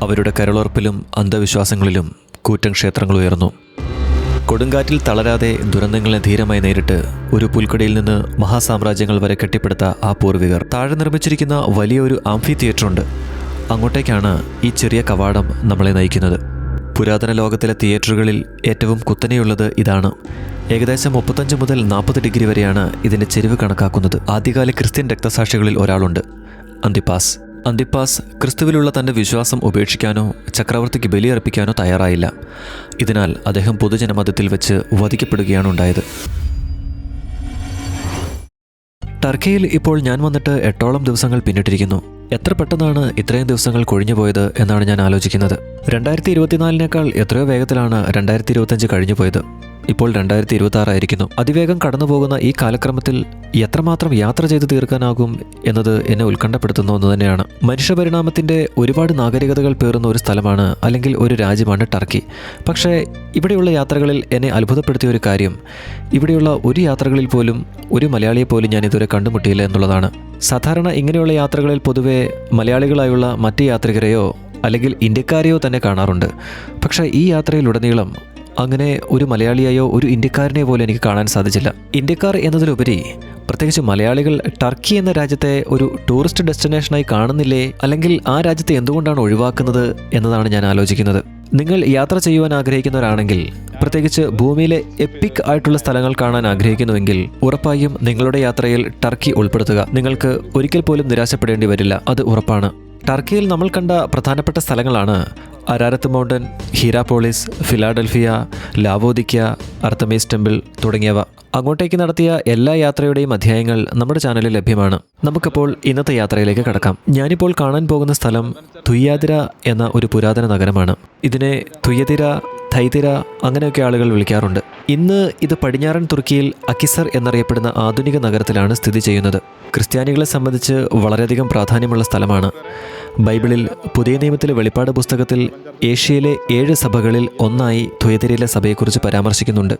അവരുടെ കരളുറപ്പിലും അന്ധവിശ്വാസങ്ങളിലും കൂറ്റൻ ക്ഷേത്രങ്ങൾ ഉയർന്നു. കൊടുങ്കാറ്റിൽ തളരാതെ ദുരന്തങ്ങളെ ധീരമായി നേരിട്ട് ഒരു പുൽക്കടയിൽ നിന്ന് മഹാസാമ്രാജ്യങ്ങൾ വരെ കെട്ടിപ്പടുത്ത ആ പൂർവികർ. താഴെ നിർമ്മിച്ചിരിക്കുന്ന വലിയൊരു ആംഫി തിയേറ്ററുണ്ട് അങ്ങോട്ടേക്കാണ് ഈ ചെറിയ കവാടം നമ്മളെ നയിക്കുന്നത്. പുരാതന ലോകത്തിലെ തിയേറ്ററുകളിൽ ഏറ്റവും കുത്തനെയുള്ളത് ഇതാണ്. ഏകദേശം മുപ്പത്തഞ്ച് മുതൽ നാൽപ്പത് ഡിഗ്രി വരെയാണ് ഇതിന്റെ ചെരിവ് കണക്കാക്കുന്നത്. ആദ്യകാല ക്രിസ്ത്യൻ രക്തസാക്ഷികളിൽ ഒരാളുണ്ട്. അന്തിപ്പാസ്. അന്തിപ്പാസ് ക്രിസ്തുവിലുള്ള തന്റെ വിശ്വാസം ഉപേക്ഷിക്കാനോ ചക്രവർത്തിക്ക് ബലിയർപ്പിക്കാനോ തയ്യാറായില്ല. ഇതിനാൽ അദ്ദേഹം പൊതുജനമതത്തിൽ വെച്ച് വധിക്കപ്പെടുകയാണ് ഉണ്ടായത്. ടർക്കിയിൽ ഇപ്പോൾ ഞാൻ വന്നിട്ട് എട്ടോളം ദിവസങ്ങൾ പിന്നിട്ടിരിക്കുന്നു. എത്ര പെട്ടെന്നാണ് ഇത്രയും ദിവസങ്ങൾ കൊഴിഞ്ഞു പോയത് എന്നാണ് ഞാൻ ആലോചിക്കുന്നത്. രണ്ടായിരത്തി ഇരുപത്തിനാലിനേക്കാൾ എത്രയോ വേഗത്തിലാണ് രണ്ടായിരത്തി ഇരുപത്തഞ്ച് കഴിഞ്ഞു പോയത്. ഇപ്പോൾ രണ്ടായിരത്തി ഇരുപത്തി ആറായിരിക്കുന്നു അതിവേഗം കടന്നുപോകുന്ന ഈ കാലക്രമത്തിൽ എത്രമാത്രം യാത്ര ചെയ്തു തീർക്കാനാകും എന്നത് എന്നെ ഉത്കണ്ഠപ്പെടുത്തുന്ന ഒന്ന് തന്നെയാണ്. മനുഷ്യപരിണാമത്തിന്റെ ഒരുപാട് നാഗരികതകൾ പേറുന്ന ഒരു സ്ഥലമാണ് അല്ലെങ്കിൽ ഒരു രാജ്യമാണ് ടർക്കി. പക്ഷേ ഇവിടെയുള്ള യാത്രകളിൽ എന്നെ അത്ഭുതപ്പെടുത്തിയ ഒരു കാര്യം. ഇവിടെയുള്ള ഒരു യാത്രകളിൽ പോലും ഒരു മലയാളിയെ പോലും ഞാൻ ഇതുവരെ കണ്ടുമുട്ടിയില്ല എന്നുള്ളതാണ്. സാധാരണ ഇങ്ങനെയുള്ള യാത്രകളിൽ പൊതുവെ മലയാളികളായുള്ള മറ്റ് യാത്രികരെയോ അല്ലെങ്കിൽ ഇന്ത്യക്കാരെയോ തന്നെ കാണാറുണ്ട്. പക്ഷേ ഈ യാത്രയിലുടനീളം അങ്ങനെ ഒരു മലയാളിയായോ ഒരു ഇന്ത്യക്കാരനെ പോലും എനിക്ക് കാണാൻ സാധിച്ചില്ല. ഇന്ത്യക്കാർ എന്നതിലുപരി പ്രത്യേകിച്ച് മലയാളികൾ ടർക്കി എന്ന രാജ്യത്തെ ഒരു ടൂറിസ്റ്റ് ഡെസ്റ്റിനേഷനായി കാണുന്നില്ലേ? അല്ലെങ്കിൽ ആ രാജ്യത്തെ എന്തുകൊണ്ടാണ് ഒഴിവാക്കുന്നത് എന്നതാണ് ഞാൻ ആലോചിക്കുന്നത്. നിങ്ങൾ യാത്ര ചെയ്യുവാൻ ആഗ്രഹിക്കുന്നവരാണെങ്കിൽ പ്രത്യേകിച്ച് ഭൂമിയിലെ എപ്പിക് ആയിട്ടുള്ള സ്ഥലങ്ങൾ കാണാൻ ആഗ്രഹിക്കുന്നുവെങ്കിൽ ഉറപ്പായും നിങ്ങളുടെ യാത്രയിൽ ടർക്കി ഉൾപ്പെടുത്തുക. നിങ്ങൾക്ക് ഒരിക്കൽ പോലും നിരാശപ്പെടേണ്ടി വരില്ല. അത് ഉറപ്പാണ്. ടർക്കിയിൽ നമ്മൾ കണ്ട പ്രധാനപ്പെട്ട സ്ഥലങ്ങളാണ് Ararat mountain Hierapolis Philadelphia Laodicea Artemis temple തുടങ്ങിയവ. അങ്ങോട്ടേക്ക് നടത്തിയ എല്ലാ യാത്രയുടെയും അധ്യായങ്ങൾ നമ്മുടെ ചാനലിൽ ലഭ്യമാണ്. നമുക്കപ്പോൾ ഇന്നത്തെ യാത്രയിലേക്ക് കടക്കാം. ഞാനിപ്പോൾ കാണാൻ പോകുന്ന സ്ഥലം തുയ്യാതിര എന്ന ഒരു പുരാതന നഗരമാണ്. ഇതിനെ തുയ്യതിര ഥൈതിര അങ്ങനെയൊക്കെ ആളുകൾ വിളിക്കാറുണ്ട്. ഇന്ന് ഇത് പടിഞ്ഞാറൻ തുർക്കിയിൽ അക്കിസർ എന്നറിയപ്പെടുന്ന ആധുനിക നഗരത്തിലാണ് സ്ഥിതി ചെയ്യുന്നത്. ക്രിസ്ത്യാനികളെ സംബന്ധിച്ച് വളരെയധികം പ്രാധാന്യമുള്ള സ്ഥലമാണ്. ബൈബിളിൽ പുതിയ നിയമത്തിലെ വെളിപ്പാട് പുസ്തകത്തിൽ ഏഷ്യയിലെ ഏഴ് സഭകളിൽ ഒന്നായി തുയതിരയിലെ സഭയെക്കുറിച്ച് പരാമർശിക്കുന്നുണ്ട്.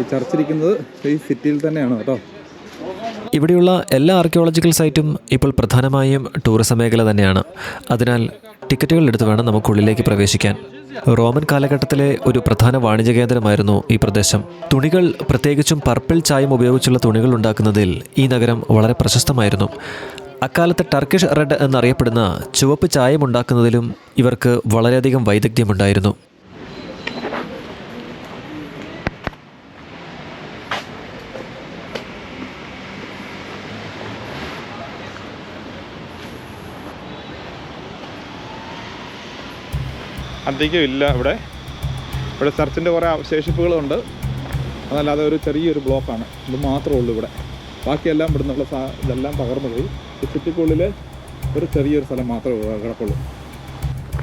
ഈ ചർച്ചിരിക്കുന്നത് ഈ സിറ്റിയിൽ തന്നെയാണ് കേട്ടോ. ഇവിടെയുള്ള എല്ലാ ആർക്കിയോളജിക്കൽ സൈറ്റും ഇപ്പോൾ പ്രധാനമായും ടൂറിസം മേഖല തന്നെയാണ്. അതിനാൽ ടിക്കറ്റുകൾ എടുത്ത് വേണം നമുക്കുള്ളിലേക്ക് പ്രവേശിക്കാൻ. റോമൻ കാലഘട്ടത്തിലെ ഒരു പ്രധാന വാണിജ്യ കേന്ദ്രമായിരുന്നു ഈ പ്രദേശം. തുണികൾ പ്രത്യേകിച്ചും പർപ്പിൾ ചായം ഉപയോഗിച്ചുള്ള തുണികൾ ഉണ്ടാക്കുന്നതിൽ ഈ നഗരം വളരെ പ്രശസ്തമായിരുന്നു. അക്കാലത്ത് ടർക്കിഷ് റെഡ് എന്നറിയപ്പെടുന്ന ചുവപ്പ് ചായം ഉണ്ടാക്കുന്നതിലും ഇവർക്ക് വളരെയധികം വൈദഗ്ധ്യമുണ്ടായിരുന്നു. അധികം ഇല്ല ഇവിടെ. ഇവിടെ ചർച്ചിന്റെ കുറേ അവശേഷിപ്പുകളുണ്ട്. അതല്ലാതെ ഒരു ചെറിയൊരു ബ്ലോക്കാണ്. ഇത് മാത്രമേ ഉള്ളൂ ഇവിടെ. ബാക്കിയെല്ലാം ഇവിടെ നിന്നുള്ള സാ ഇതെല്ലാം പകർന്നു പോയി. ഈ സിറ്റിക്കുള്ളിൽ ഒരു ചെറിയൊരു സ്ഥലം മാത്രമേ കിടപ്പുള്ളൂ.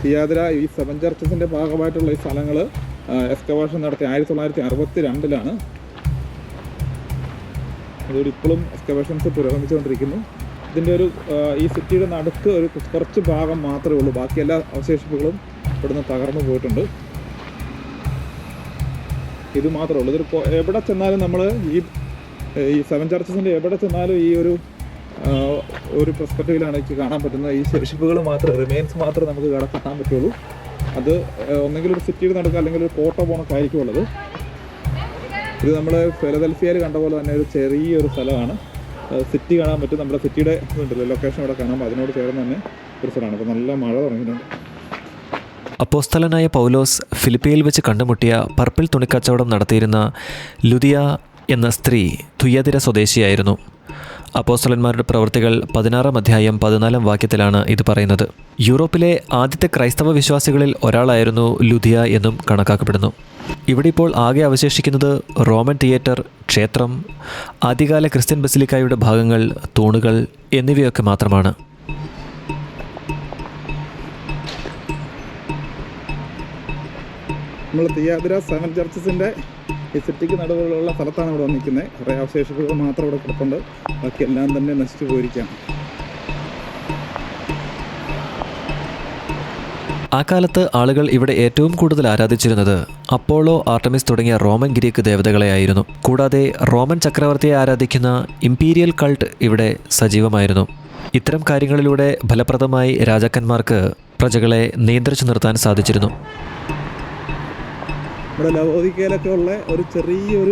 തിയാതിര ഈ സെവൻ ചർച്ചസിന്റെ ഭാഗമായിട്ടുള്ള ഈ സ്ഥലങ്ങൾ എക്സ്കവേഷൻ നടത്തി ആയിരത്തി തൊള്ളായിരത്തി അറുപത്തി രണ്ടിലാണ് അതുകൊണ്ട് ഇപ്പോഴും എക്സ്കവേഷൻസ് പുരോഗമിച്ചുകൊണ്ടിരിക്കുന്നു. ഇതിന്റെ ഒരു ഈ സിറ്റിയുടെ നടുക്ക് ഒരു കുറച്ച് ഭാഗം മാത്രമേ ഉള്ളൂ. ബാക്കി എല്ലാ അവശേഷിപ്പുകളും ഇവിടുന്ന് തകർന്നു പോയിട്ടുണ്ട്. ഇത് മാത്രമേ ഉള്ളൂ. ഇതൊരു എവിടെ ചെന്നാലും നമ്മൾ ഈ ഈ സെവൻ ചർച്ചസിന്റെ എവിടെ ചെന്നാലും ഈ ഒരു ഒരു പെർസ്പെക്റ്റീവിലാണ് എനിക്ക് കാണാൻ പറ്റുന്നത്. ഈ ശേഷിപ്പുകൾ മാത്രം റിമെയിൻസ് മാത്രമേ നമുക്ക് കാണാൻ പറ്റുള്ളൂ. അത് ഒന്നെങ്കിൽ ഒരു സിറ്റിയിൽ നടക്കുക അല്ലെങ്കിൽ ഒരു കോട്ട പോണൊക്കെ ആയിരിക്കും ഉള്ളത്. ഇത് നമ്മൾ ഫിലദൽഫിയയിൽ കണ്ട പോലെ തന്നെ ഒരു ചെറിയൊരു സ്ഥലമാണ്. സിറ്റി കാണാൻ പറ്റും. നമ്മുടെ സിറ്റിയുടെ ഇതുണ്ടല്ലോ ലൊക്കേഷൻ ഇവിടെ കാണാം അതിനോട് ചേർന്ന് തന്നെ ഒരു സ്ഥലമാണ്. അപ്പോൾ നല്ല മഴ തുടങ്ങിയിട്ടുണ്ട്. അപ്പോസ്തലനായ പൗലോസ് ഫിലിപ്പയിൽ വെച്ച് കണ്ടുമുട്ടിയ പർപ്പിൾ തുണിക്കച്ചവടം നടത്തിയിരുന്ന ലുദിയ എന്ന സ്ത്രീ തുയ്യതിര സ്വദേശിയായിരുന്നു. അപ്പോസ്തലന്മാരുടെ പ്രവൃത്തികൾ പതിനാറാം അധ്യായം പതിനാലാം വാക്യത്തിലാണ് ഇത് പറയുന്നത്. യൂറോപ്പിലെ ആദ്യത്തെ ക്രൈസ്തവ വിശ്വാസികളിൽ ഒരാളായിരുന്നു ലുധിയ എന്നും കണക്കാക്കപ്പെടുന്നു. ഇവിടെ ഇപ്പോൾ ആകെ അവശേഷിക്കുന്നത് റോമൻ തിയേറ്റർ ക്ഷേത്രം ആദ്യകാല ക്രിസ്ത്യൻ ബസിലിക്കായുടെ ഭാഗങ്ങൾ തൂണുകൾ എന്നിവയൊക്കെ മാത്രമാണ്. നമ്മൾ തിയാതിര സെവൻ ചർച്ചസിന്റെ ഈ സിറ്റിക്ക് നടുവിലുള്ള സ്ഥലത്താണ് ഇവിടെ വന്നിരിക്കുന്നത് കുറേ അവശേഷിപ്പുകൾ മാത്രം ഇവിടെ കിടപ്പുണ്ട്. ബാക്കി എല്ലാം തന്നെ നശിച്ചു പോയിരിക്കാം ആ കാലത്ത് ആളുകൾ ഇവിടെ ഏറ്റവും കൂടുതൽ ആരാധിച്ചിരുന്നത് അപ്പോളോ ആർട്ടമിസ് തുടങ്ങിയ റോമൻ ഗ്രീക്ക് ദേവതകളെയായിരുന്നു. കൂടാതെ റോമൻ ചക്രവർത്തിയെ ആരാധിക്കുന്ന ഇംപീരിയൽ കൾട്ട് ഇവിടെ സജീവമായിരുന്നു. ഇത്തരം കാര്യങ്ങളിലൂടെ ഫലപ്രദമായി രാജാക്കന്മാർക്ക് പ്രജകളെ നിയന്ത്രിച്ചു നിർത്താൻ സാധിച്ചിരുന്നു. ഇവിടെ ലവോദിക്കയിലൊക്കെ ഉള്ള ഒരു ചെറിയൊരു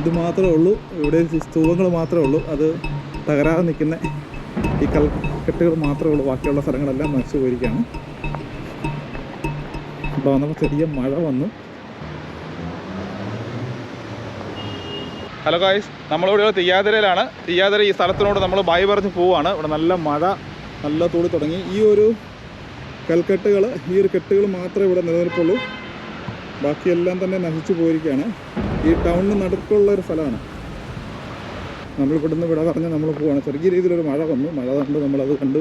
ഇത് മാത്രമേ ഉള്ളൂ. ഇവിടെ സ്തൂപങ്ങൾ മാത്രമേ ഉള്ളൂ. അത് തകരാതെ നിൽക്കുന്ന ഈ കൽക്കെട്ടുകൾ മാത്രമേ ഉള്ളൂ. ബാക്കിയുള്ള സ്ഥലങ്ങളെല്ലാം നശിച്ചു പോയിരിക്കുകയാണ്. അപ്പോൾ വന്നപ്പോൾ ചെറിയ മഴ വന്നു. ഹലോ ഗായ്സ് നമ്മളിവിടെ തിയ്യാതിരയിലാണ്. തിയ്യാതിര ഈ സ്ഥലത്തിനോട് നമ്മൾ ബായി പറഞ്ഞ് പോവാണ് ഇവിടെ നല്ല മഴ നല്ല തൂടി തുടങ്ങി. ഈ ഒരു കൽക്കെട്ടുകൾ ഈ ഒരു കെട്ടുകൾ മാത്രമേ ഇവിടെ നിലനിൽപ്പുള്ളൂ. ബാക്കിയെല്ലാം തന്നെ നശിച്ചു പോയിരിക്കുകയാണ്. ഈ ടൗണിന് നടുക്കുള്ള ഒരു സ്ഥലമാണ്. നമ്മൾ ഇവിടുന്ന് വിട പറഞ്ഞ് നമ്മൾ പോവാണ്. ചെറിയ രീതിയിലൊരു മഴ വന്നു. മഴ കണ്ട് നമ്മളത് കണ്ട്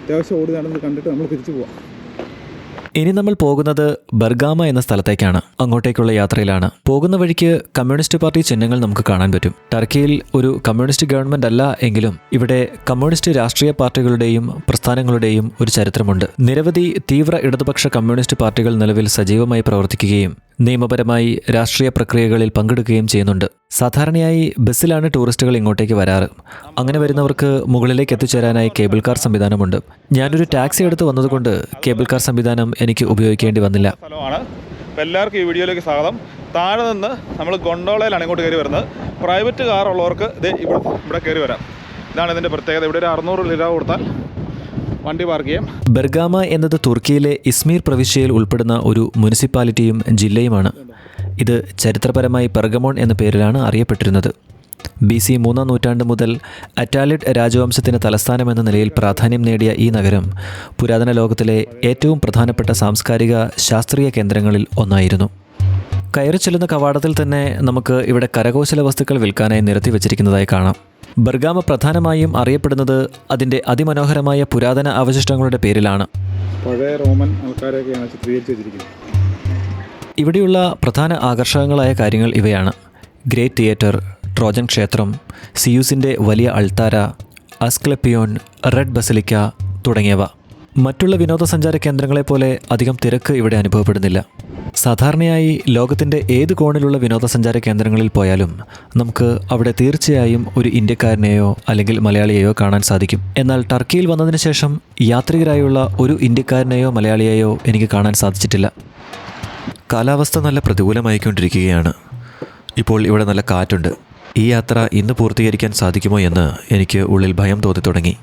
അത്യാവശ്യം ഓടി നടന്ന് കണ്ടിട്ട് നമ്മൾ തിരിച്ചു പോവാം. ഇനി നമ്മൾ പോകുന്നത് ബർഗാമ എന്ന സ്ഥലത്തേക്കാണ്. അങ്ങോട്ടേക്കുള്ള യാത്രയിലാണ്. പോകുന്ന വഴിക്ക് കമ്മ്യൂണിസ്റ്റ് പാർട്ടി ചിഹ്നങ്ങൾ നമുക്ക് കാണാൻ പറ്റും. ടർക്കിയിൽ ഒരു കമ്മ്യൂണിസ്റ്റ് ഗവൺമെന്റ് അല്ല എങ്കിലും ഇവിടെ കമ്മ്യൂണിസ്റ്റ് രാഷ്ട്രീയ പാർട്ടികളുടെയും പ്രസ്ഥാനങ്ങളുടെയും ഒരു ചരിത്രമുണ്ട്. നിരവധി തീവ്ര ഇടതുപക്ഷ കമ്മ്യൂണിസ്റ്റ് പാർട്ടികൾ നിലവിൽ സജീവമായി പ്രവർത്തിക്കുകയും നിയമപരമായി രാഷ്ട്രീയ പ്രക്രിയകളിൽ പങ്കെടുക്കുകയും ചെയ്യുന്നുണ്ട്. സാധാരണയായി ബസ്സിലാണ് ടൂറിസ്റ്റുകൾ ഇങ്ങോട്ടേക്ക് വരാറ്. അങ്ങനെ വരുന്നവർക്ക് മുകളിലേക്ക് എത്തിച്ചേരാനായി കേബിൾ കാർ സംവിധാനമുണ്ട്. ഞാനൊരു ടാക്സി എടുത്ത് വന്നതുകൊണ്ട് കേബിൾ കാർ സംവിധാനം എനിക്ക് ഉപയോഗിക്കേണ്ടി വന്നില്ല. എല്ലാവർക്കും ഈ വീഡിയോയിലേക്ക് സ്വാഗതം. താഴെ നിന്ന് നമ്മൾ ഗൊണ്ടോളയിലാണ് ഇങ്ങോട്ട് കയറി വരുന്നത്. പ്രൈവറ്റ് കാർ ഉള്ളവർക്ക് ഇത് ഇവിടെ ഇവിടെ കയറി വരാം. ഇതാണ് ഇതിന്റെ പ്രത്യേകത. ഇവിടെ ഒരു അറുന്നൂറ് രൂപ കൊടുത്താൽ വണ്ടി പാർക്ക് ചെയ്യാം. ബെർഗാമ എന്നത് തുർക്കിയിലെ ഇസ്മീർ പ്രവിശ്യയിൽ ഉൾപ്പെടുന്ന ഒരു മുനിസിപ്പാലിറ്റിയും ജില്ലയുമാണ്. ഇത് ചരിത്രപരമായി പെർഗമോൺ എന്ന പേരിലാണ് അറിയപ്പെട്ടിരുന്നത്. ബി സി മൂന്നാം നൂറ്റാണ്ട് മുതൽ അറ്റാലിഡ് രാജവംശത്തിന് തലസ്ഥാനമെന്ന നിലയിൽ പ്രാധാന്യം നേടിയ ഈ നഗരം പുരാതന ലോകത്തിലെ ഏറ്റവും പ്രധാനപ്പെട്ട സാംസ്കാരിക ശാസ്ത്രീയ കേന്ദ്രങ്ങളിൽ ഒന്നായിരുന്നു. കയറി ചെല്ലുന്ന കവാടത്തിൽ തന്നെ നമുക്ക് ഇവിടെ കരകൗശല വസ്തുക്കൾ വിൽക്കാനായി നിരത്തി വച്ചിരിക്കുന്നതായി കാണാം. ബർഗാമ പ്രധാനമായും അറിയപ്പെടുന്നത് അതിന്റെ അതിമനോഹരമായ പുരാതന അവശിഷ്ടങ്ങളുടെ പേരിലാണ്. പഴയ റോമൻ ആൾക്കാരെയൊക്കെയാണ് ചിത്രീകരിച്ചു വെച്ചിരിക്കുന്നത്. ഇവിടെയുള്ള പ്രധാന ആകർഷകങ്ങളായ കാര്യങ്ങൾ ഇവയാണ്. ഗ്രേറ്റ് തിയേറ്റർ ട്രോജൻ ക്ഷേത്രം സിയൂസിന്റെ വലിയ അൾത്താര അസ്ക്ലപ്പിയോൺ റെഡ് ബസലിക്ക തുടങ്ങിയവ. മറ്റുള്ള വിനോദസഞ്ചാര കേന്ദ്രങ്ങളെപ്പോലെ അധികം തിരക്ക് ഇവിടെ അനുഭവപ്പെടുന്നില്ല. സാധാരണയായി ലോകത്തിന്റെ ഏത് കോണിലുള്ള വിനോദസഞ്ചാര കേന്ദ്രങ്ങളിൽ പോയാലും നമുക്ക് അവിടെ തീർച്ചയായും ഒരു ഇന്ത്യക്കാരനെയോ അല്ലെങ്കിൽ മലയാളിയെയോ കാണാൻ സാധിക്കും. എന്നാൽ ടർക്കിയിൽ വന്നതിന് ശേഷം യാത്രികരായുള്ള ഒരു ഇന്ത്യക്കാരനെയോ മലയാളിയെയോ എനിക്ക് കാണാൻ സാധിച്ചിട്ടില്ല. കാലാവസ്ഥ നല്ല പ്രതികൂലമായിക്കൊണ്ടിരിക്കുകയാണ്. ഇപ്പോൾ ഇവിടെ നല്ല കാറ്റുണ്ട്. ഈ യാത്ര ഇന്ന് പൂർത്തീകരിക്കാൻ സാധിക്കുമോ എന്ന് എനിക്ക് ഉള്ളിൽ ഭയം തോന്നി തുടങ്ങി.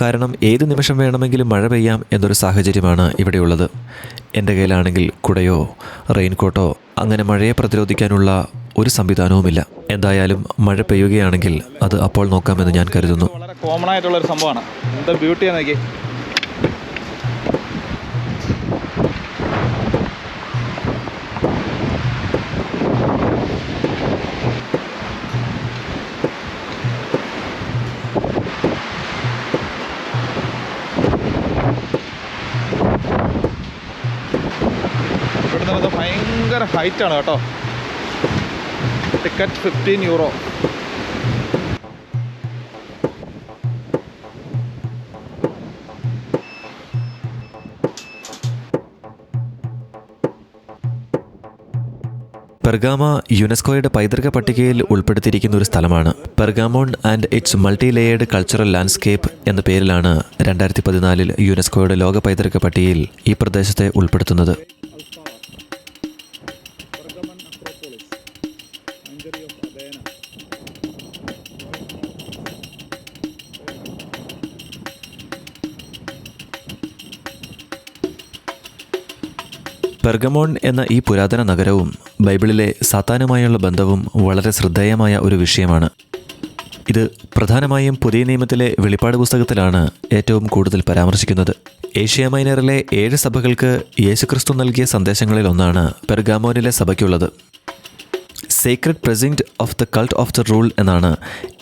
കാരണം ഏത് നിമിഷം വേണമെങ്കിലും മഴ പെയ്യാം എന്നൊരു സാഹചര്യമാണ് ഇവിടെയുള്ളത്. എന്റെ കയ്യിലാണെങ്കിൽ കുടയോ റെയിൻകോട്ടോ അങ്ങനെ മഴയെ പ്രതിരോധിക്കാനുള്ള ഒരു സംവിധാനവുമില്ല. എന്തായാലും മഴ പെയ്യുകയാണെങ്കിൽ അത് അപ്പോൾ നോക്കാമെന്ന് ഞാൻ കരുതുന്നു. വളരെ കോമൺ ആയിട്ടുള്ള ഒരു സംഭവമാണ്. എന്താ ബ്യൂട്ടിയാണ് ആണ് കേട്ടോ. ടിക്കറ്റ് ഫിഫ്റ്റീൻ യൂറോ പെർഗാമ യുനെസ്കോയുടെ പൈതൃക പട്ടികയിൽ ഉൾപ്പെടുത്തിയിരിക്കുന്ന ഒരു സ്ഥലമാണ്. Pergamon and its multi layered cultural landscape എന്ന പേരിലാണ് രണ്ടായിരത്തി പതിനാലിൽ യുനെസ്കോയുടെ ലോക പൈതൃക പട്ടികയിൽ ഈ പ്രദേശത്തെ ഉൾപ്പെടുത്തുന്നത്. പെർഗമോൺ എന്ന ഈ പുരാതന നഗരവും ബൈബിളിലെ സാത്താനുമായുള്ള ബന്ധവും വളരെ ശ്രദ്ധേയമായ ഒരു വിഷയമാണ്. ഇത് പ്രധാനമായും പുതിയ നിയമത്തിലെ വെളിപ്പാട് പുസ്തകത്തിലാണ് ഏറ്റവും കൂടുതൽ പരാമർശിക്കുന്നത്. ഏഷ്യ മൈനറിലെ ഏഴ് സഭകൾക്ക് യേശുക്രിസ്തു നൽകിയ സന്ദേശങ്ങളിൽ ഒന്നാണ് പെർഗാമോനിലെ സഭയ്ക്കുള്ളത്. Secret precinct of the cult of the rule എന്നാണ്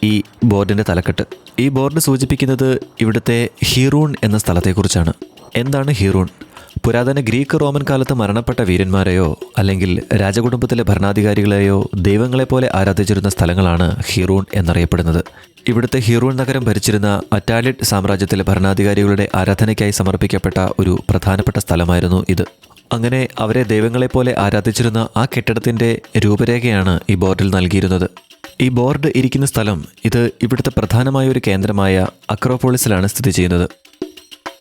ഈ ബോർഡിന്റെ തലക്കെട്ട്. ഈ ബോർഡ് സൂചിപ്പിക്കുന്നത് ഇവിടുത്തെ ഹീറൂൺ എന്ന സ്ഥലത്തെക്കുറിച്ചാണ്. എന്താണ് ഹീറൂൺ? പുരാതന ഗ്രീക്ക് റോമൻ കാലത്ത് മരണപ്പെട്ട വീരന്മാരെയോ അല്ലെങ്കിൽ രാജകുടുംബത്തിലെ ഭരണാധികാരികളെയോ ദൈവങ്ങളെപ്പോലെ ആരാധിച്ചിരുന്ന സ്ഥലങ്ങളാണ് ഹീറൂൺ എന്നറിയപ്പെടുന്നത്. ഇവിടുത്തെ ഹീറൂൺ നഗരം ഭരിച്ചിരുന്ന അറ്റാലിഡ് സാമ്രാജ്യത്തിലെ ഭരണാധികാരികളുടെ ആരാധനയ്ക്കായി സമർപ്പിക്കപ്പെട്ട ഒരു പ്രധാനപ്പെട്ട സ്ഥലമായിരുന്നു ഇത്. അങ്ങനെ അവരെ ദൈവങ്ങളെപ്പോലെ ആരാധിച്ചിരുന്ന ആ കെട്ടിടത്തിന്റെ രൂപരേഖയാണ് ഈ ബോർഡിൽ നൽകിയിരുന്നത്. ഈ ബോർഡ് ഇരിക്കുന്ന സ്ഥലം ഇത് ഇവിടുത്തെ പ്രധാനമായ ഒരു കേന്ദ്രമായ അക്രോപോളിസിലാണ് സ്ഥിതി ചെയ്യുന്നത്.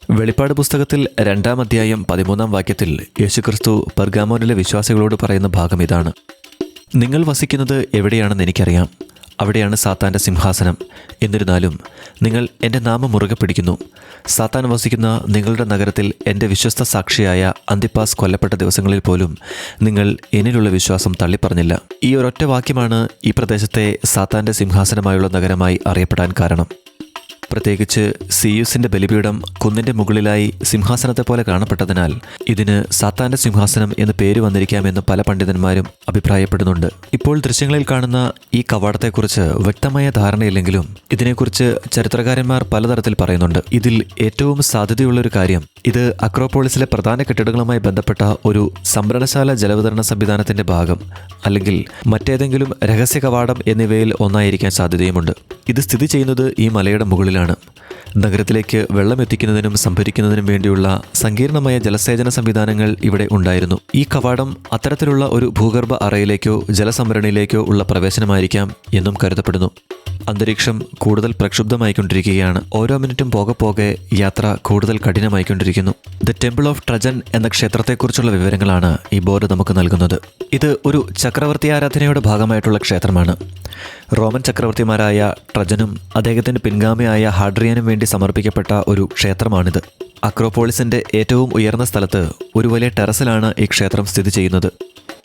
വെളിപ്പാട് പുസ്തകത്തിൽ രണ്ടാം അധ്യായം പതിമൂന്നാം വാക്യത്തിൽ യേശുക്രിസ്തു പെർഗാമോനിലെ വിശ്വാസികളോട് പറയുന്ന ഭാഗം ഇതാണ്. നിങ്ങൾ വസിക്കുന്നത് എവിടെയാണെന്ന് എനിക്കറിയാം. അവിടെയാണ് സാത്താന്റെ സിംഹാസനം. എന്നിരുന്നാലും നിങ്ങൾ എന്റെ നാമം മുറുകെ പിടിക്കുന്നു. സാത്താൻ വസിക്കുന്ന നിങ്ങളുടെ നഗരത്തിൽ എന്റെ വിശ്വസ്ത സാക്ഷിയായ അന്തിപ്പാസ് കൊല്ലപ്പെട്ട ദിവസങ്ങളിൽ പോലും നിങ്ങൾ എന്നിലുള്ള വിശ്വാസം തള്ളിപ്പറഞ്ഞില്ല. ഈ ഒരൊറ്റ വാക്യമാണ് ഈ പ്രദേശത്തെ സാത്താന്റെ സിംഹാസനമായുള്ള നഗരമായി അറിയപ്പെടാൻ കാരണം. പ്രത്യേകിച്ച് സിയൂസിന്റെ ബലിപീഠം കുന്നിന്റെ മുകളിലായി സിംഹാസനത്തെ പോലെ കാണപ്പെട്ടതിനാൽ ഇതിന് സാത്താന്റെ സിംഹാസനം എന്ന് പേര് വന്നിരിക്കാമെന്ന് പല പണ്ഡിതന്മാരും അഭിപ്രായപ്പെടുന്നുണ്ട്. ഇപ്പോൾ ദൃശ്യങ്ങളിൽ കാണുന്ന ഈ കവാടത്തെക്കുറിച്ച് വ്യക്തമായ ധാരണയില്ലെങ്കിലും ഇതിനെക്കുറിച്ച് ചരിത്രകാരന്മാർ പലതരത്തിൽ പറയുന്നുണ്ട്. ഇതിൽ ഏറ്റവും സാധ്യതയുള്ള ഒരു കാര്യം ഇത് അക്രോപോളിസിലെ പ്രധാന കെട്ടിടങ്ങളുമായി ബന്ധപ്പെട്ട ഒരു സംഭരണശാല ജലവിതരണ സംവിധാനത്തിന്റെ ഭാഗം അല്ലെങ്കിൽ മറ്റേതെങ്കിലും രഹസ്യ കവാടം എന്നിവയിൽ ഒന്നായിരിക്കാൻ സാധ്യതയുമുണ്ട്. ഇത് സ്ഥിതി ചെയ്യുന്നത് ഈ മലയുടെ മുകളിലാണ് നഗരത്തിലേക്ക് വെള്ളം എത്തിക്കുന്നതിനും സംഭരിക്കുന്നതിനും വേണ്ടിയുള്ള സങ്കീർണമായ ജലസേചന സംവിധാനങ്ങൾ ഇവിടെ ഉണ്ടായിരുന്നു. ഈ കവാടം അത്തരത്തിലുള്ള ഒരു ഭൂഗർഭ അറയിലേക്കോ ജലസംഭരണിയിലേക്കോ ഉള്ള പ്രവേശനമായിരിക്കാം എന്നും കരുതപ്പെടുന്നു. അന്തരീക്ഷം കൂടുതൽ പ്രക്ഷുബ്ധമായിക്കൊണ്ടിരിക്കുകയാണ്. ഓരോ മിനിറ്റും പോകെ പോകെ യാത്ര കൂടുതൽ കഠിനമായിക്കൊണ്ടിരിക്കുന്നു. ദ ടെമ്പിൾ ഓഫ് ട്രജൻ എന്ന ക്ഷേത്രത്തെക്കുറിച്ചുള്ള വിവരങ്ങളാണ് ഈ ബോർഡ് നമുക്ക് നൽകുന്നത്. ഇത് ഒരു ചക്രവർത്തി ആരാധനയുടെ ഭാഗമായിട്ടുള്ള ക്ഷേത്രമാണ്. റോമൻ ചക്രവർത്തിമാരായ ട്രജനും അദ്ദേഹത്തിന്റെ പിൻഗാമിയായ ഹാഡ്രിയനും വേണ്ടി സമർപ്പിക്കപ്പെട്ട ഒരു ക്ഷേത്രമാണിത്. അക്രോപോളിസിന്റെ ഏറ്റവും ഉയർന്ന സ്ഥലത്ത് ഒരു വലിയ ടെറസിലാണ് ഈ ക്ഷേത്രം സ്ഥിതി ചെയ്യുന്നത്.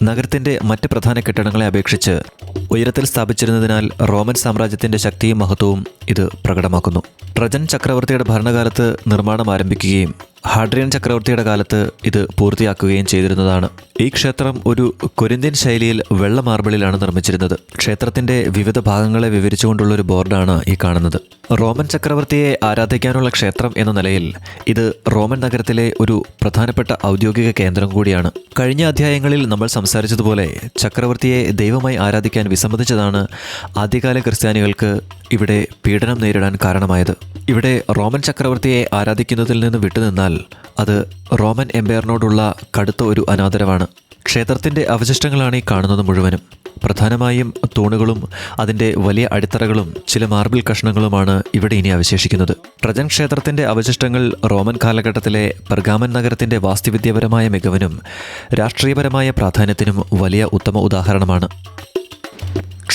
നഗരത്തിന്റെ മറ്റ് പ്രധാന കെട്ടിടങ്ങളെ അപേക്ഷിച്ച് ഉയരത്തിൽ സ്ഥാപിച്ചിരുന്നതിനാൽ റോമൻ സാമ്രാജ്യത്തിന്റെ ശക്തിയും മഹത്വവും ഇത് പ്രകടമാക്കുന്നു. ട്രജൻ ചക്രവർത്തിയുടെ ഭരണകാലത്ത് നിർമ്മാണം ആരംഭിക്കുകയും ഹാഡ്രിയൻ ചക്രവർത്തിയുടെ കാലത്ത് ഇത് പൂർത്തിയാക്കുകയും ചെയ്തിരുന്നതാണ്. ഈ ക്ഷേത്രം ഒരു കൊരിന്ത്യൻ ശൈലിയിൽ വെള്ള മാർബിളിലാണ് നിർമ്മിച്ചിരുന്നത്. ക്ഷേത്രത്തിന്റെ വിവിധ ഭാഗങ്ങളെ വിവരിച്ചുകൊണ്ടുള്ള ഒരു ബോർഡാണ് ഈ കാണുന്നത്. റോമൻ ചക്രവർത്തിയെ ആരാധിക്കാനുള്ള ക്ഷേത്രം എന്ന നിലയിൽ ഇത് റോമൻ നഗരത്തിലെ ഒരു പ്രധാനപ്പെട്ട ഔദ്യോഗിക കേന്ദ്രം കൂടിയാണ്. കഴിഞ്ഞ അധ്യായങ്ങളിൽ നമ്മൾ സംസാരിച്ചതുപോലെ ചക്രവർത്തിയെ ദൈവമായി ആരാധിക്കാൻ വിസമ്മതിച്ചതാണ് ആദ്യകാല ക്രിസ്ത്യാനികൾക്ക് ഇവിടെ പീഡനം നേരിടാൻ കാരണമായത്. ഇവിടെ റോമൻ ചക്രവർത്തിയെ ആരാധിക്കുന്നതിൽ നിന്ന് വിട്ടുനിന്നാൽ അത് റോമൻ എംപയറിനോടുള്ള കടുത്ത ഒരു അനാദരവാണ്. ക്ഷേത്രത്തിന്റെ അവശിഷ്ടങ്ങളാണ് ഈ കാണുന്നത് മുഴുവനും. പ്രധാനമായും തൂണുകളും അതിന്റെ വലിയ അടിത്തറകളും ചില മാർബിൾ കഷ്ണങ്ങളുമാണ് ഇവിടെ ഇനി അവശേഷിക്കുന്നത്. ട്രജൻ ക്ഷേത്രത്തിന്റെ അവശിഷ്ടങ്ങൾ റോമൻ കാലഘട്ടത്തിലെ പെർഗാമൻ നഗരത്തിന്റെ വാസ്തുവിദ്യാപരമായ മികവിനും രാഷ്ട്രീയപരമായ പ്രാധാന്യത്തിനും വലിയ ഉത്തമ ഉദാഹരണമാണ്.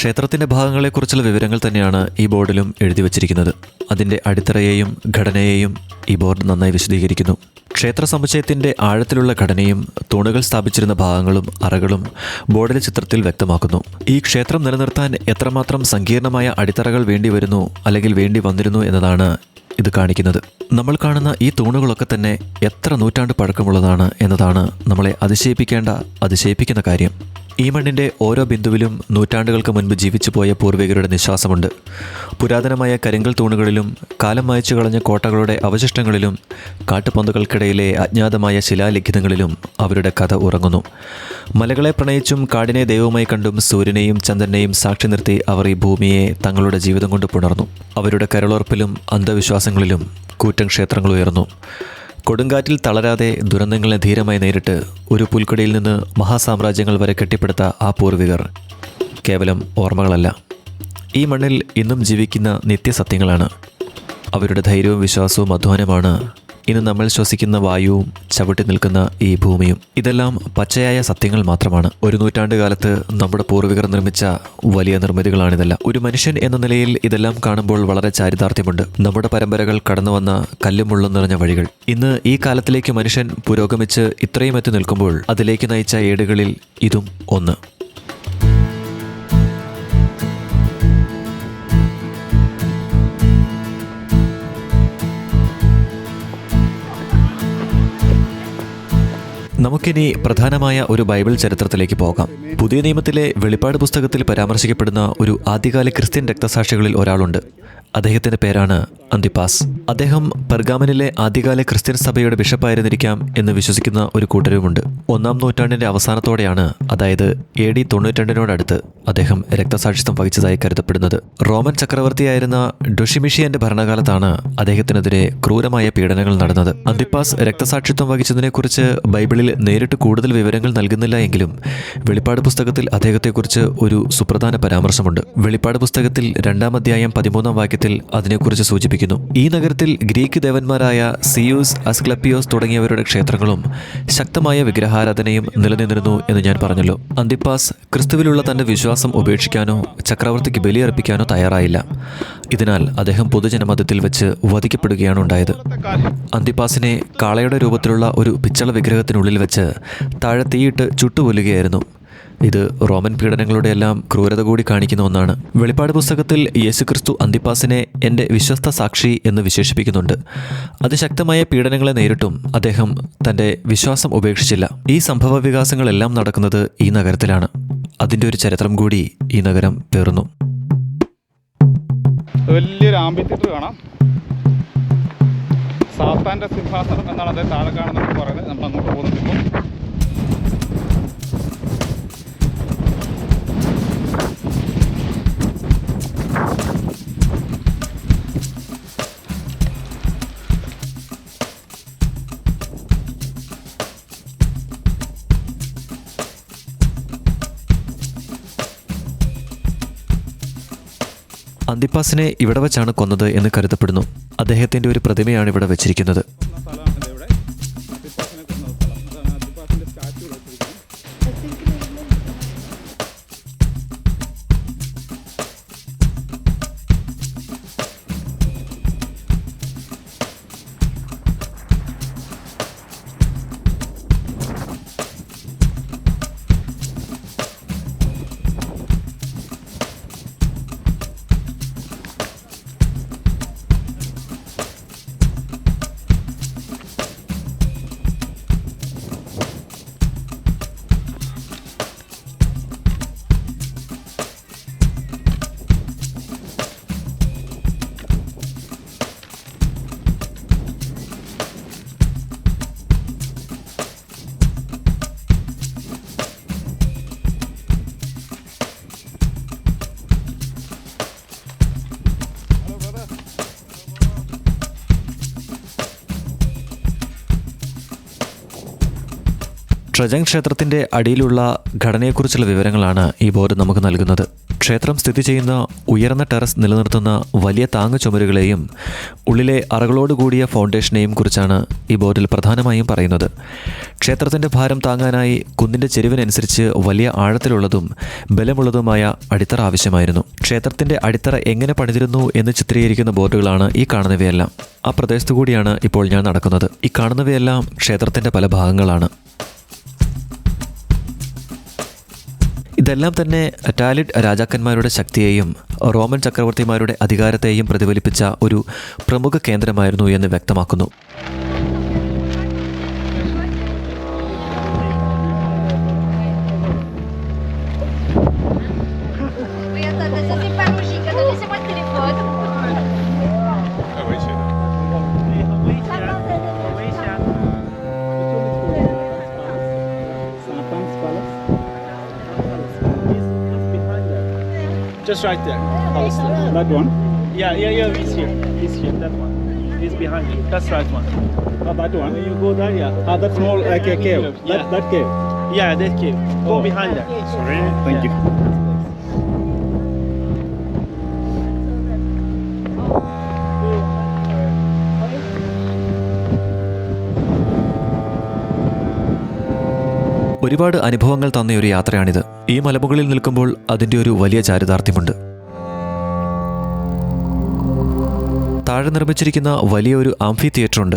ക്ഷേത്രത്തിന്റെ ഭാഗങ്ങളെക്കുറിച്ചുള്ള വിവരങ്ങൾ തന്നെയാണ് ഈ ബോർഡിലും എഴുതി വച്ചിരിക്കുന്നത്. അതിന്റെ അടിത്തറയെയും ഘടനയെയും ഈ ബോർഡ് നന്നായി വിശദീകരിക്കുന്നു. ക്ഷേത്ര സമുച്ചയത്തിന്റെ ആഴത്തിലുള്ള ഘടനയും തൂണുകൾ സ്ഥാപിച്ചിരുന്ന ഭാഗങ്ങളും അറകളും ബോർഡിലെ ചിത്രത്തിൽ വ്യക്തമാക്കുന്നു. ഈ ക്ഷേത്രം നിലനിർത്താൻ എത്രമാത്രം സങ്കീർണമായ അടിത്തറകൾ വേണ്ടി വരുന്നു അല്ലെങ്കിൽ വേണ്ടി വന്നിരുന്നു എന്നതാണ് ഇത് കാണിക്കുന്നത്. നമ്മൾ കാണുന്ന ഈ തൂണുകളൊക്കെ തന്നെ എത്ര നൂറ്റാണ്ട് പഴക്കമുള്ളതാണ് എന്നതാണ് നമ്മളെ അതിശയിപ്പിക്കേണ്ട അതിശയിപ്പിക്കുന്ന കാര്യം. ഈ മണ്ണിന്റെ ഓരോ ബിന്ദുവിലും നൂറ്റാണ്ടുകൾക്ക് മുൻപ് ജീവിച്ചു പോയ പൂർവികരുടെ നിശ്വാസമുണ്ട്. പുരാതനമായ കരിങ്കൽ തൂണുകളിലും കാലം മായച്ചു കളഞ്ഞ കോട്ടകളുടെ അവശിഷ്ടങ്ങളിലും കാട്ടുപന്തുകൾക്കിടയിലെ അജ്ഞാതമായ ശിലാലിഖിതങ്ങളിലും അവരുടെ കഥ ഉറങ്ങുന്നു. മലകളെ പ്രണയിച്ചും കാടിനെ ദൈവമായി കണ്ടും സൂര്യനെയും ചന്ദ്രനെയും സാക്ഷി നിർത്തി അവർ ഈ ഭൂമിയെ തങ്ങളുടെ ജീവിതം കൊണ്ട് പുണർന്നു. അവരുടെ കരളോർപ്പിലും അന്ധവിശ്വാസങ്ങളിലും കൂറ്റൻ ക്ഷേത്രങ്ങൾ ഉയർന്നു. കൊടുങ്കാറ്റിൽ തളരാതെ ദുരന്തങ്ങളെ ധീരമായി നേരിട്ട് ഒരു പുൽക്കൊടിയിൽ നിന്ന് മഹാസാമ്രാജ്യങ്ങൾ വരെ കെട്ടിപ്പടുത്ത ആ പൂർവികർ കേവലം ഓർമ്മകളല്ല. ഈ മണ്ണിൽ ഇന്നും ജീവിക്കുന്ന നിത്യസത്യങ്ങളാണ്. അവരുടെ ധൈര്യവും വിശ്വാസവും അധ്വാനമാണ് ഇന്ന് നമ്മൾ ശ്വസിക്കുന്ന വായുവും ചവിട്ടി നിൽക്കുന്ന ഈ ഭൂമിയും ഇതെല്ലാം പച്ചയായ സത്യങ്ങൾ മാത്രമാണ്. ഒരു നൂറ്റാണ്ട് കാലത്ത് നമ്മുടെ പൂർവികർ നിർമ്മിച്ച വലിയ നിർമ്മിതികളാണിതെല്ലാം. ഒരു മനുഷ്യൻ എന്ന നിലയിൽ ഇതെല്ലാം കാണുമ്പോൾ വളരെ ചാരിതാർത്ഥ്യമുണ്ട്. നമ്മുടെ പരമ്പരകൾ കടന്നു വന്ന കല്ലും മുള്ളും നിറഞ്ഞ വഴികൾ. ഇന്ന് ഈ കാലത്തിലേക്ക് മനുഷ്യൻ പുരോഗമിച്ച് ഇത്രയും എത്തി നിൽക്കുമ്പോൾ അതിലേക്ക് നയിച്ച ഏടുകളിൽ ഇതും ഒന്ന്. നമുക്കിനി പ്രധാനമായ ഒരു ബൈബിൾ ചരിത്രത്തിലേക്ക് പോകാം. പുതിയ നിയമത്തിലെ വെളിപ്പാട് പുസ്തകത്തിൽ പരാമർശിക്കപ്പെടുന്ന ഒരു ആദ്യകാല ക്രിസ്ത്യൻ രക്തസാക്ഷികളിൽ ഒരാളുണ്ട്. അദ്ദേഹത്തിന്റെ പേരാണ് അന്തിപാസ് അദ്ദേഹം പെർഗാമനിലെ ആദ്യകാല ക്രിസ്ത്യൻ സഭയുടെ ബിഷപ്പായിരുന്നിരിക്കാം എന്ന് വിശ്വസിക്കുന്ന ഒരു കൂട്ടരുമുണ്ട്. ഒന്നാം നൂറ്റാണ്ടിന്റെ അവസാനത്തോടെയാണ് അതായത് എ ഡി തൊണ്ണൂറ്റിരണ്ടിനോടടുത്ത് അദ്ദേഹം രക്തസാക്ഷിത്വം വഹിച്ചതായി കരുതപ്പെടുന്നത്. റോമൻ ചക്രവർത്തിയായിരുന്ന ഡൊഷിമിഷിയന്റെ ഭരണകാലത്താണ് അദ്ദേഹത്തിനെതിരെ ക്രൂരമായ പീഡനങ്ങൾ നടന്നത്. അന്തിപ്പാസ് രക്തസാക്ഷിത്വം വഹിച്ചതിനെക്കുറിച്ച് ബൈബിളിൽ നേരിട്ട് കൂടുതൽ വിവരങ്ങൾ നൽകുന്നില്ല എങ്കിലും വെളിപ്പാട് പുസ്തകത്തിൽ അദ്ദേഹത്തെക്കുറിച്ച് ഒരു സുപ്രധാന പരാമർശമുണ്ട്. വെളിപ്പാട് പുസ്തകത്തിൽ രണ്ടാം അധ്യായം പതിമൂന്നാം വാക്യത്തിൽ ലേഖനത്തിൽ അതിനെക്കുറിച്ച് സൂചിപ്പിക്കുന്നു. ഈ നഗരത്തിൽ ഗ്രീക്ക് ദേവന്മാരായ സിയൂസ് അസ്ക്ലപ്പിയോസ് തുടങ്ങിയവരുടെ ക്ഷേത്രങ്ങളും ശക്തമായ വിഗ്രഹാരാധനയും നിലനിന്നിരുന്നു എന്ന് ഞാൻ പറഞ്ഞല്ലോ. അന്തിപ്പാസ് ക്രിസ്തുവിലുള്ള തന്റെ വിശ്വാസം ഉപേക്ഷിക്കാനോ ചക്രവർത്തിക്ക് ബലിയർപ്പിക്കാനോ തയ്യാറായില്ല. ഇതിനാൽ അദ്ദേഹം പൊതുജനമതത്തിൽ വെച്ച് വധിക്കപ്പെടുകയാണ് ഉണ്ടായത്. അന്തിപ്പാസിനെ കാളയുടെ രൂപത്തിലുള്ള ഒരു പിച്ചള വിഗ്രഹത്തിനുള്ളിൽ വെച്ച് താഴെ തീയിട്ട് ചുട്ടുകൊല്ലുകയായിരുന്നു ഇത് റോമൻ പീഡനങ്ങളുടെ എല്ലാം ക്രൂരത കൂടി കാണിക്കുന്ന ഒന്നാണ്. വെളിപ്പാട് പുസ്തകത്തിൽ യേശുക്രിസ്തു അന്തിപ്പാസിനെ എന്റെ വിശ്വസ്ത സാക്ഷി എന്ന് വിശേഷിപ്പിക്കുന്നുണ്ട്. അതിശക്തമായ പീഡനങ്ങളെ നേരിട്ടും അദ്ദേഹം തന്റെ വിശ്വാസം ഉപേക്ഷിച്ചില്ല. ഈ സംഭവ വികാസങ്ങളെല്ലാം നടക്കുന്നത് ഈ നഗരത്തിലാണ്. അതിന്റെ ഒരു ചരിത്രം കൂടി ഈ നഗരം പേറുന്നു. വലിയൊരു ആംബി തിയേറ്റർ കാണാം. സാത്താന്റെ സിംഹാസനം എന്നാണ് അതേ താഴെ കാണുന്നത് പറയുന്നത്. നമ്മൾ അങ്ങോട്ട് പോകുന്നുണ്ട് ഇപ്പോൾ അന്തിപ്പാസിനെ ഇവിടെ വെച്ചാണ് കൊന്നത് എന്ന് കരുതപ്പെടുന്നു. അദ്ദേഹത്തിന്റെ ഒരു പ്രതിമയാണ് ഇവിടെ വെച്ചിരിക്കുന്നത്. ട്രജങ് ക്ഷേത്രത്തിന്റെ അടിയിലുള്ള ഘടനയെക്കുറിച്ചുള്ള വിവരങ്ങളാണ് ഈ ബോർഡ് നമുക്ക് നൽകുന്നത്. ക്ഷേത്രം സ്ഥിതി ചെയ്യുന്ന ഉയർന്ന ടെറസ് നിലനിർത്തുന്ന വലിയ താങ്ങു ചുമരുകളെയും ഉള്ളിലെ അറകളോടുകൂടിയ ഫൗണ്ടേഷനെയും കുറിച്ചാണ് ഈ ബോർഡിൽ പ്രധാനമായും പറയുന്നത്. ക്ഷേത്രത്തിന്റെ ഭാരം താങ്ങാനായി കുന്നിന്റെ ചെരുവിനനുസരിച്ച് വലിയ ആഴത്തിലുള്ളതും ബലമുള്ളതുമായ അടിത്തറ ആവശ്യമായിരുന്നു. ക്ഷേത്രത്തിന്റെ അടിത്തറ എങ്ങനെ പണിതിരുന്നു എന്ന് ചിത്രീകരിക്കുന്ന ബോർഡുകളാണ് ഈ കാണുന്നവയെല്ലാം. ആ പ്രദേശത്തു കൂടിയാണ് ഇപ്പോൾ ഞാൻ നടക്കുന്നത്. ഈ കാണുന്നവയെല്ലാം ക്ഷേത്രത്തിന്റെ പല ഭാഗങ്ങളാണ്. ഇതെല്ലാം തന്നെ ടാലിഡ് രാജാക്കന്മാരുടെ ശക്തിയെയും റോമൻ ചക്രവർത്തിമാരുടെ അധികാരത്തെയും പ്രതിഫലിപ്പിച്ച ഒരു പ്രമുഖ കേന്ദ്രമായിരുന്നു എന്ന് വ്യക്തമാക്കുന്നു. Just right there. Palestine. That one? Yeah, yeah, yeah. It's here. It's here. That one. It's behind you. That's right one. Oh, that one? When you go there, yeah. Ah, that small like a cave. Yeah. That, that cave. Yeah, that cave. Go Oh. behind that. Sorry. Thank yeah. you. ഒരുപാട് അനുഭവങ്ങൾ തന്ന ഒരു യാത്രയാണിത് ഈ മലമുകളിൽ നിൽക്കുമ്പോൾ അതിന്റെ ഒരു വലിയ ചാരിതാർത്ഥ്യമുണ്ട്. താഴെ നിർമ്മിച്ചിരിക്കുന്ന വലിയൊരു ആംഫി തിയേറ്ററുണ്ട്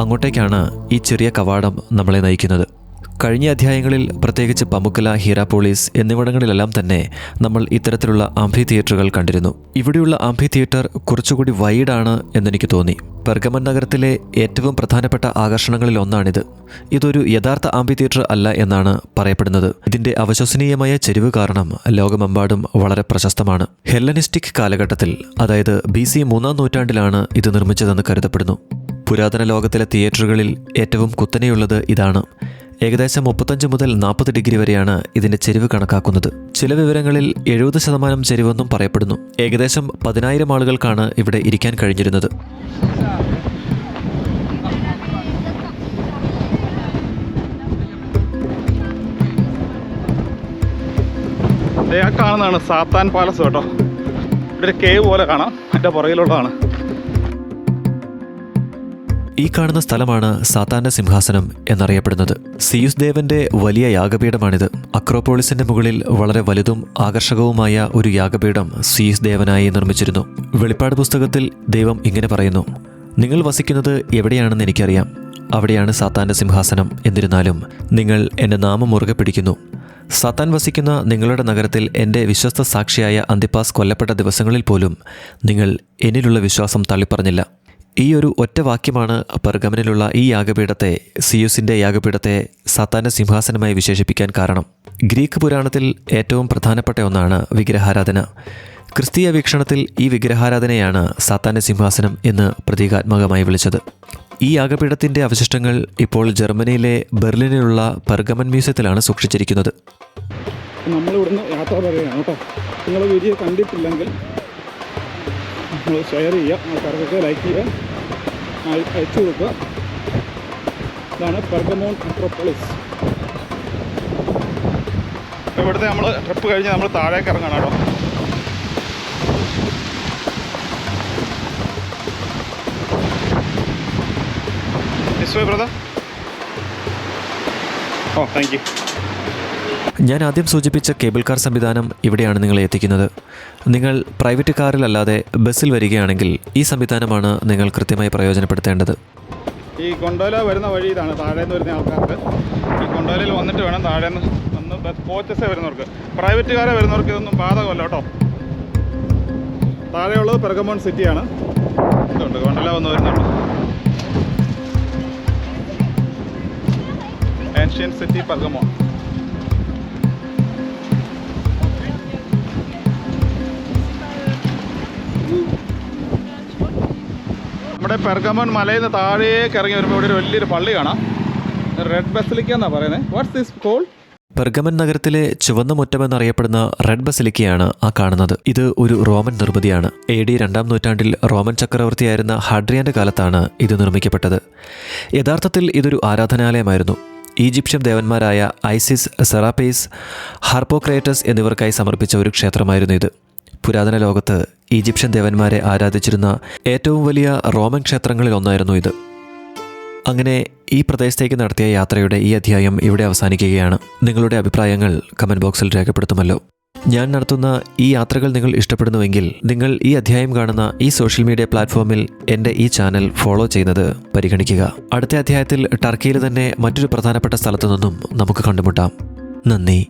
അങ്ങോട്ടേക്കാണ് ഈ ചെറിയ കവാടം നമ്മളെ നയിക്കുന്നത്. കഴിഞ്ഞ അധ്യായങ്ങളിൽ പ്രത്യേകിച്ച് പമുക്കല ഹീരാപോളീസ് എന്നിവിടങ്ങളിലെല്ലാം തന്നെ നമ്മൾ ഇത്തരത്തിലുള്ള ആംഫി തിയേറ്ററുകൾ കണ്ടിരുന്നു. ഇവിടെയുള്ള ആംഫി തിയേറ്റർ കുറച്ചുകൂടി വൈഡാണ് എന്നെനിക്ക് തോന്നി. പെർഗമൻ നഗരത്തിലെ ഏറ്റവും പ്രധാനപ്പെട്ട ആകർഷണങ്ങളിൽ ഒന്നാണിത്. ഇതൊരു യഥാർത്ഥ ആംഫി തിയേറ്റർ അല്ല എന്നാണ് പറയപ്പെടുന്നത്. ഇതിന്റെ അവിശ്വസനീയമായ ചെരിവ് കാരണം ലോകമെമ്പാടും വളരെ പ്രശസ്തമാണ്. ഹെല്ലനിസ്റ്റിക് കാലഘട്ടത്തിൽ അതായത് ബി സി മൂന്നാം നൂറ്റാണ്ടിലാണ് ഇത് നിർമ്മിച്ചതെന്ന് കരുതപ്പെടുന്നു. പുരാതന ലോകത്തിലെ തിയേറ്ററുകളിൽ ഏറ്റവും കുത്തനെയുള്ളത് ഇതാണ്. ഏകദേശം മുപ്പത്തഞ്ച് മുതൽ നാൽപ്പത് ഡിഗ്രി വരെയാണ് ഇതിന്റെ ചെരിവ് കണക്കാക്കുന്നത്. ചില വിവരങ്ങളിൽ എഴുപത് ശതമാനം ചെരിവെന്നും പറയപ്പെടുന്നു. ഏകദേശം പതിനായിരം ആളുകൾക്കാണ് ഇവിടെ ഇരിക്കാൻ കഴിഞ്ഞിരുന്നത്. കാണുന്നതാണ് സാത്താൻ പാലസ് കേട്ടോ. ഇവിടെ കേവ് പോലെ കാണാം. എന്റെ പുറകിലുള്ളതാണ്. ഈ കാണുന്ന സ്ഥലമാണ് സാത്താന്റെ സിംഹാസനം എന്നറിയപ്പെടുന്നത്. സിയുസ് ദേവന്റെ വലിയ യാഗപീഠമാണിത്. അക്രോപോളിസിന്റെ മുകളിൽ വളരെ വലുതും ആകർഷകവുമായ ഒരു യാഗപീഠം സിയുസ് ദേവനായി നിർമ്മിച്ചിരുന്നു. വെളിപ്പാട് പുസ്തകത്തിൽ ദൈവം ഇങ്ങനെ പറയുന്നു നിങ്ങൾ വസിക്കുന്നത് എവിടെയാണെന്ന് എനിക്കറിയാം. അവിടെയാണ് സാത്താന്റെ സിംഹാസനം. എന്നിരുന്നാലും നിങ്ങൾ എന്റെ നാമം മുറുകെ പിടിക്കുന്നു. സാത്താൻ വസിക്കുന്ന നിങ്ങളുടെ നഗരത്തിൽ എന്റെ വിശ്വസ്ത സാക്ഷിയായ അന്തിപ്പാസ് കൊല്ലപ്പെട്ട ദിവസങ്ങളിൽ പോലും നിങ്ങൾ എന്നിലുള്ള വിശ്വാസം തള്ളിപ്പറഞ്ഞില്ല. ഈ ഒരു ഒറ്റ വാക്യമാണ് പെർഗമനിലുള്ള ഈ യാഗപീഠത്തെ സിയുസിന്റെ യാഗപീഠത്തെ സാത്താന്റെ സിംഹാസനമായി വിശേഷിപ്പിക്കാൻ കാരണം. ഗ്രീക്ക് പുരാണത്തിൽ ഏറ്റവും പ്രധാനപ്പെട്ട ഒന്നാണ് വിഗ്രഹാരാധന. ക്രിസ്തീയ വീക്ഷണത്തിൽ ഈ വിഗ്രഹാരാധനയാണ് സാത്താന്റെ സിംഹാസനം എന്ന് പ്രതീകാത്മകമായി വിളിച്ചത്. ഈ യാഗപീഠത്തിന്റെ അവശിഷ്ടങ്ങൾ ഇപ്പോൾ ജർമ്മനിയിലെ ബെർലിനിലുള്ള പെർഗമൻ മ്യൂസിയത്തിലാണ് സൂക്ഷിച്ചിരിക്കുന്നത്. യാത്ര കേട്ടോ. നിങ്ങൾ വീഡിയോ കണ്ടിട്ടില്ലെങ്കിൽ നമ്മൾ ഷെയർ ചെയ്യുക ആൾക്കാർക്കൊക്കെ ലൈക്ക് ചെയ്യുക. അയച്ചു കൊടുക്കുക ഇതാണ് പെർഗമോൺ മെട്രോപോളിസ് ഇവിടുത്തെ നമ്മൾ ട്രിപ്പ് കഴിഞ്ഞ് നമ്മൾ താഴേക്ക് ഇറങ്ങണം കേട്ടോ. ബ്രദർ ഓ താങ്ക് യു ഞാൻ ആദ്യം സൂചിപ്പിച്ച കേബിൾ കാർ സംവിധാനം ഇവിടെയാണ് നിങ്ങളെ എത്തിക്കുന്നത്. നിങ്ങൾ പ്രൈവറ്റ് കാറിലല്ലാതെ ബസ്സിൽ വരികയാണെങ്കിൽ ഈ സംവിധാനമാണ് നിങ്ങൾ കൃത്യമായി പ്രയോജനപ്പെടുത്തേണ്ടത്. ഈ കൊണ്ടോല വരുന്ന വഴി ഇതാണ്. താഴെ നിന്ന് വരുന്ന ആൾക്കാർക്ക് ഈ കൊണ്ടോലയിൽ വന്നിട്ട് വേണം താഴേന്ന് വന്ന് ബസ് കോച്ചസ് വരുന്നവർക്ക്. പ്രൈവറ്റ് കാരെ വരുന്നവർക്ക് ഇതൊന്നും ബാധകമല്ല കേട്ടോ. താഴെയുള്ളത് പെർഗമോൺ സിറ്റിയാണ് ഇതുണ്ട്. കൊണ്ടോല വന്ന് വരുന്നുണ്ട്. ഏൻഷ്യൻ സിറ്റി പെർഗമോൺ നമ്മുടെ പെർഗമൻ മലയിൽ നിന്ന് താഴേക്ക് ഇറങ്ങി വരുമ്പോൾ ഇവിടെ ഒരു വലിയൊരു പള്ളി കാണാം. റെഡ് ബസിലിക്ക എന്നാണ് പറയുന്നത് വാട്ട്സ് ദിസ് കോൾ പെർഗമൻ നഗരത്തിലെ ചുവന്ന മുറ്റമെന്നറിയപ്പെടുന്ന റെഡ് ബസിലിക്കയാണ് ആ കാണുന്നത്. ഇത് ഒരു റോമൻ നിർമ്മിതിയാണ്. എ ഡി രണ്ടാം നൂറ്റാണ്ടിൽ റോമൻ ചക്രവർത്തിയായിരുന്ന ഹഡ്രിയാന്റെ കാലത്താണ് ഇത് നിർമ്മിക്കപ്പെട്ടത്. യഥാർത്ഥത്തിൽ ഇതൊരു ആരാധനാലയമായിരുന്നു. ഈജിപ്ഷ്യൻ ദേവന്മാരായ ഐസിസ് സെറാപ്പീസ് ഹാർപ്പോക്രേറ്റസ് എന്നിവർക്കായി സമർപ്പിച്ച ഒരു ക്ഷേത്രമായിരുന്നു ഇത്. പുരാതന ലോകത്ത് ഈജിപ്ഷ്യൻ ദേവന്മാരെ ആരാധിച്ചിരുന്ന ഏറ്റവും വലിയ റോമൻ ക്ഷേത്രങ്ങളിൽ ഒന്നായിരുന്നു ഇത്. അങ്ങനെ ഈ പ്രദേശത്തേക്ക് നടത്തിയ യാത്രയുടെ ഈ അധ്യായം ഇവിടെ അവസാനിക്കുകയാണ്. നിങ്ങളുടെ അഭിപ്രായങ്ങൾ കമന്റ് ബോക്സിൽ രേഖപ്പെടുത്തുമല്ലോ. ഞാൻ നടത്തുന്ന ഈ യാത്രകൾ നിങ്ങൾ ഇഷ്ടപ്പെടുന്നുവെങ്കിൽ നിങ്ങൾ ഈ അധ്യായം കാണുന്ന ഈ സോഷ്യൽ മീഡിയ പ്ലാറ്റ്ഫോമിൽ എന്റെ ഈ ചാനൽ ഫോളോ ചെയ്യുന്നത് പരിഗണിക്കുക. അടുത്ത അധ്യായത്തിൽ ടർക്കിയിൽ തന്നെ മറ്റൊരു പ്രധാനപ്പെട്ട സ്ഥലത്തു നിന്നും നമുക്ക് കണ്ടുമുട്ടാം. നന്ദി.